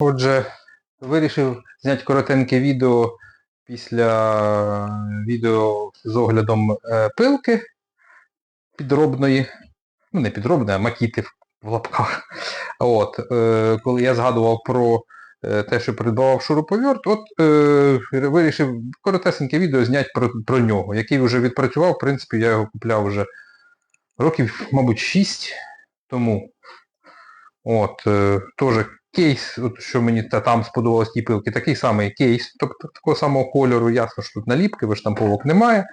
Отже, вирішив зняти коротеньке відео після відео з оглядом е, пилки підробної. Ну, не підробної, а макіти в- в лапках. От, е, коли я згадував про е, те, що придбавав шуруповерт, от е, вирішив коротесеньке відео зняти про, про нього, який вже відпрацював, в принципі, я його купляв вже років, мабуть, 6 тому. От, е, теж кейс, от, що мені та, там сподобалось ті пилки, такий самий кейс, тобто такого самого кольору, ясно, що тут наліпки, виштамповок немає,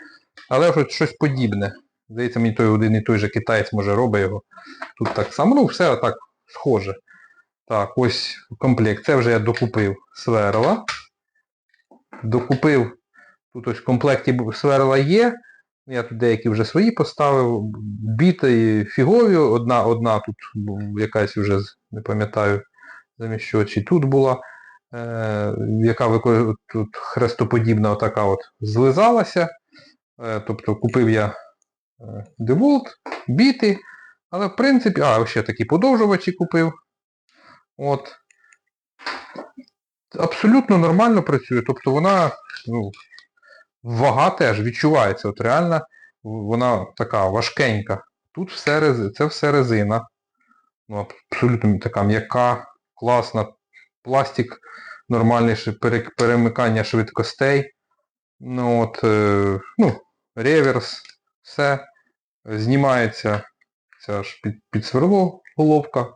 але вже щось подібне. Здається, мені той один і той же китаєць може робить його. Тут так само, ну все так схоже. Так, ось комплект. Це вже я докупив сверла. Докупив, тут ось в комплекті сверла є. Я тут деякі вже свої поставив. Біти фігові, одна, одна тут якась вже, не пам'ятаю, замість чи тут була, е, яка вико- тут хрестоподібна отака от злизалася. Е, тобто купив я DeWalt, біти, але в принципі, а, ще такі подовжувачі купив. От. Абсолютно нормально працює, тобто вона, ну, вага теж відчувається. От реально вона така важкенька. Тут все це все резина. Ну, абсолютно така м'яка, класна. Пластик, нормальне перемикання швидкостей. Ну от, е, ну, реверс, все. Знімається ця ж під, під сверло головка.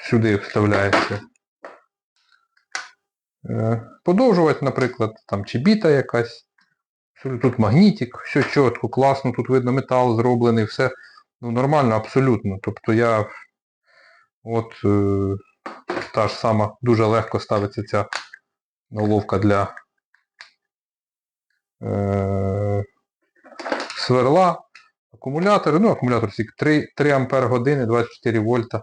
Сюди вставляється. Е, Подовжувати, наприклад, там чи біта якась. Тут магнітик, все чітко, класно, тут видно метал зроблений, все ну, нормально, абсолютно. Тобто я от е, та ж сама, дуже легко ставиться ця головка для е, сверла, акумулятори, ну акумулятор стільки 3, 3 ампер години, 24 вольта.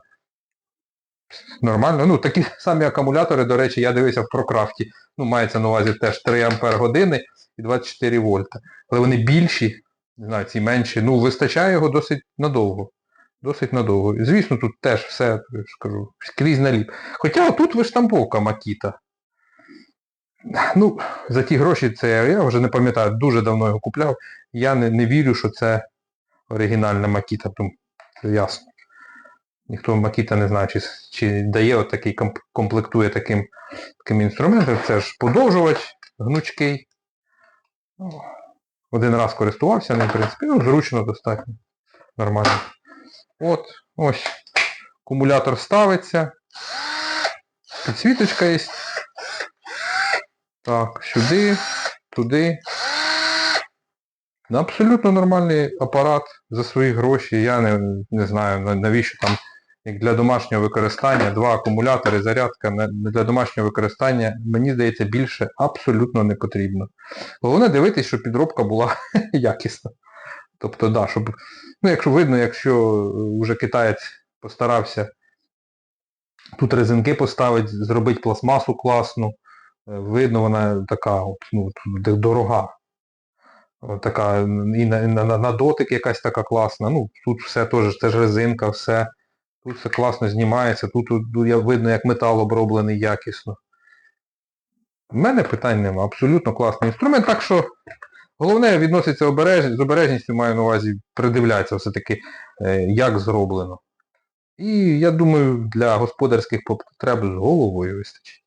Нормально. Ну, такі самі акумулятори, до речі, я дивився в Прокрафті. Ну, мається на увазі теж 3 ампер години і 24 вольта. Але вони більші, не знаю, ці менші, ну, вистачає його досить надовго. Досить надовго. Звісно, тут теж все, я ж кажу, скрізь наліп. Хоча тут виштамповка Макіта. Ну, за ті гроші це я, вже не пам'ятаю, дуже давно його купляв. Я не, не вірю, що це оригінальна Макіта, тому це ясно. Ніхто Макіта не знає, чи, чи дає от такий комп- комплектує таким, таким інструментом. Це ж подовжувач гнучкий. Ну, один раз користувався ним, в принципі, ну, зручно достатньо. Нормально. От, ось. Акумулятор ставиться. Підсвіточка є. Так, сюди, туди. Абсолютно нормальний апарат за свої гроші. Я не, не знаю, навіщо там, як для домашнього використання, два акумулятори, зарядка для домашнього використання, мені здається, більше абсолютно не потрібно. Головне дивитись, щоб підробка була якісна. Тобто, да, щоб, ну, якщо видно, якщо вже китаєць постарався тут резинки поставити, зробити пластмасу класну, е, видно, вона така ну, дорога. Така і на, на, на, дотик якась така класна. Ну, тут все теж, це ж резинка, все. Тут все класно знімається, тут, тут видно, як метал оброблений якісно. У мене питань нема. Абсолютно класний інструмент. Так що головне відноситься обережність, з обережністю маю на увазі, придивляється все-таки, е, як зроблено. І я думаю, для господарських потреб з головою вистачить.